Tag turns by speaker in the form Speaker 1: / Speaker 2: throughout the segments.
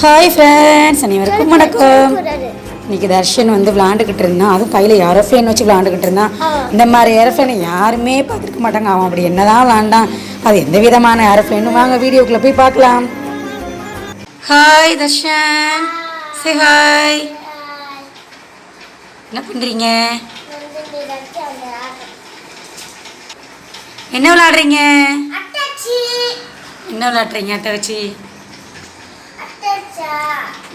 Speaker 1: Hi friends அனைவருக்கும் வணக்கம். இன்னைக்கு தர்ஷன் வந்து விளாண்டுக்கிட்டு இருந்தான். அதுவும் கையில் ஏரோப்ளேன் வச்சு விளாண்டுக்கிட்டு இருந்தான். இந்த மாதிரி ஏரோப்ளேனை யாருமே பார்த்துருக்க மாட்டாங்க. அவன் அப்படி என்னதான் விளாண்டான் அது எந்த விதமான ஏரோப்ளேன் வாங்க வீடியோக்குள்ளே போய் பார்க்கலாம். ஹாய் தர்ஷன். சே ஹாய் என்ன பண்ணுறீங்க என்ன விளாடுறீங்க என்ன விளாடுறீங்க அட்டை வச்சு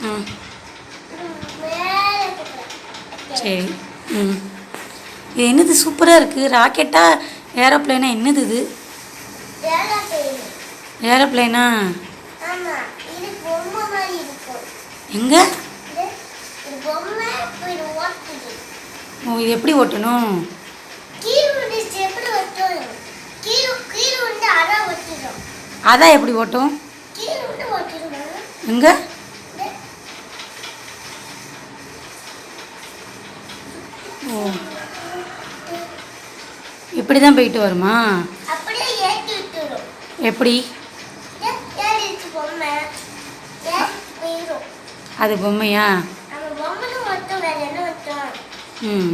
Speaker 1: ம் சரி. ம். இது என்னது? சூப்பராக இருக்குது ராக்கெட்டா? ஏரோப்ளேனா? என்னது இது? ஏரோப்ளேனா. எங்கே? ஓ இது எப்படி ஓட்டணும்? அதான் எப்படி ஓட்டும்? எங்கே? ஓ. இப்படி தான் போயிட்டு வருமா? எப்படி? அது பொம்மையா? ம்.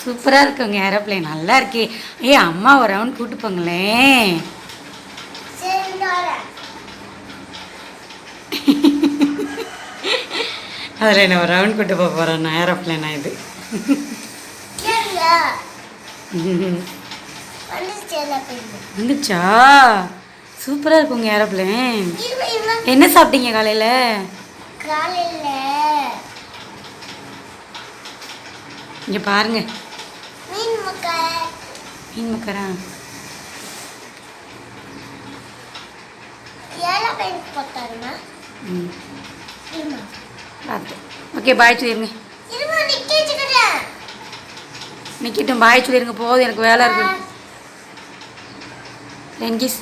Speaker 1: சூப்பராக இருக்குங்க ஏரோப்ளேன். நல்லா இருக்கே. ஏய் அம்மா ஒரு ரவுண்ட் கூட்டு போங்களேன். அதில் என்ன ஒரு ரவுண்ட் கூட்டு போக போகிறேன். நான் ஏரோப்ளேனா இது.
Speaker 2: வந்துச்சு
Speaker 1: சூப்பராக இருக்குங்க ஏரோப்ளேன். என்ன சாப்பிட்டீங்க காலையில்?
Speaker 2: காலையில்.
Speaker 1: இங்கே பாருங்க.
Speaker 2: மீன் முக்கை.
Speaker 1: மீன் மக்கரா?
Speaker 2: பையனுக்கு போட்டாருமா?
Speaker 1: ம். பார்த்து ஓகே பாய் சொல்லிடுங்க நிற்கட்டும் பாய் சொல்லிடுங்க போதும் எனக்கு வேலை இருக்கு. ரெங்கிஸ்.